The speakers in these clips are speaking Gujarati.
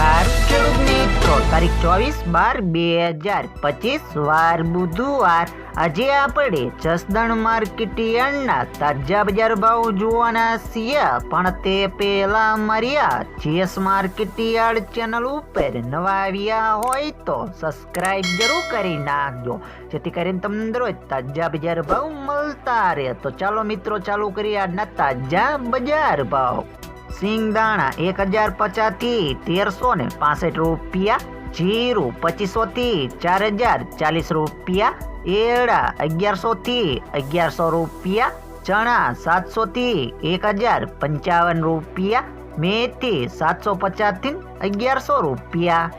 નમસ્કાર ખેડૂત મિત્રો તારીખ ચોવીસ બાર બે હજાર પચીસ, વાર બુધવાર. આજે આપણે જસદણ માર્કેટ યાર્ડના તાજા બજાર ભાવ જોવાના છીએ. પણ તે પહેલા માર્યા, જીએસ માર્કેટ યાર્ડ ચેનલ ઉપર નવા આવ્યા હોય તો સબસ્ક્રાઇબ જરૂર કરી નાખજો. જેથી કરીને તમને દરરોજ તાજા બજાર ભાવ મળતા રહે. તો ચાલો મિત્રો, ચાલુ કરીએ આજના તાજા બજાર ભાવ. સિંગદાણા એક હજાર પચાસથી તેરસો ને પાસઠ રૂપિયા, જીરું પચીસો થી ચાર હજાર ચાલીસ રૂપિયા, એરડા અગિયારસો થી અગિયારસો રૂપિયા, ચણા સાતસો થી એક હજાર પંચાવન રૂપિયા, મેથી સાતસો પચાસથી અગિયારસો રૂપિયા,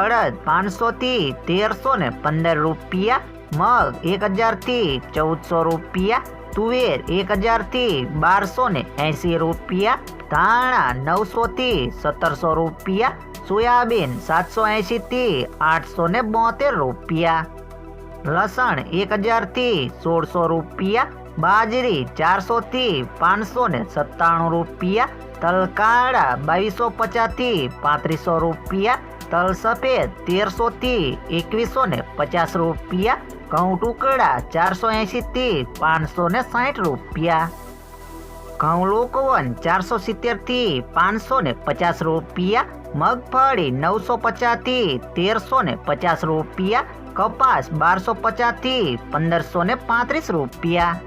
અડદ પાંચસો થી તેરસો ને પંદર રૂપિયા, મગ એક હજારથી ચૌદસો રૂપિયા, તુવેર એક હજારથી બારસો ને એસી રૂપિયા ધાણા નવસો થી સત્તરસો રૂપિયા, સોયાબીન સાતસો એસી થી આઠસો ને બોતેર રૂપિયા. લસણ એક હજારથી સોળસો રૂપિયા, બાજરી ચારસો થી પાંચસો ને સત્તાણું રૂપિયા, તલકાળા બાવીસો પચાસથી પાંત્રીસો રૂપિયા તલ સફેદ તેરસો થી એકવીસો ને પચાસ રૂપિયા, ઘઉં ટુકડા ચારસો એંશી થી પાંચસો ને સાઠ રૂપિયા. ઘઉં લોકવન ચારસો સિત્તેરથી પાંચસો ને પચાસ રૂપિયા, મગફળી નવસો પચાસથી તેરસો ને પચાસ રૂપિયા, કપાસ બારસો પચાસથી પંદરસો ને પાંત્રીસ રૂપિયા.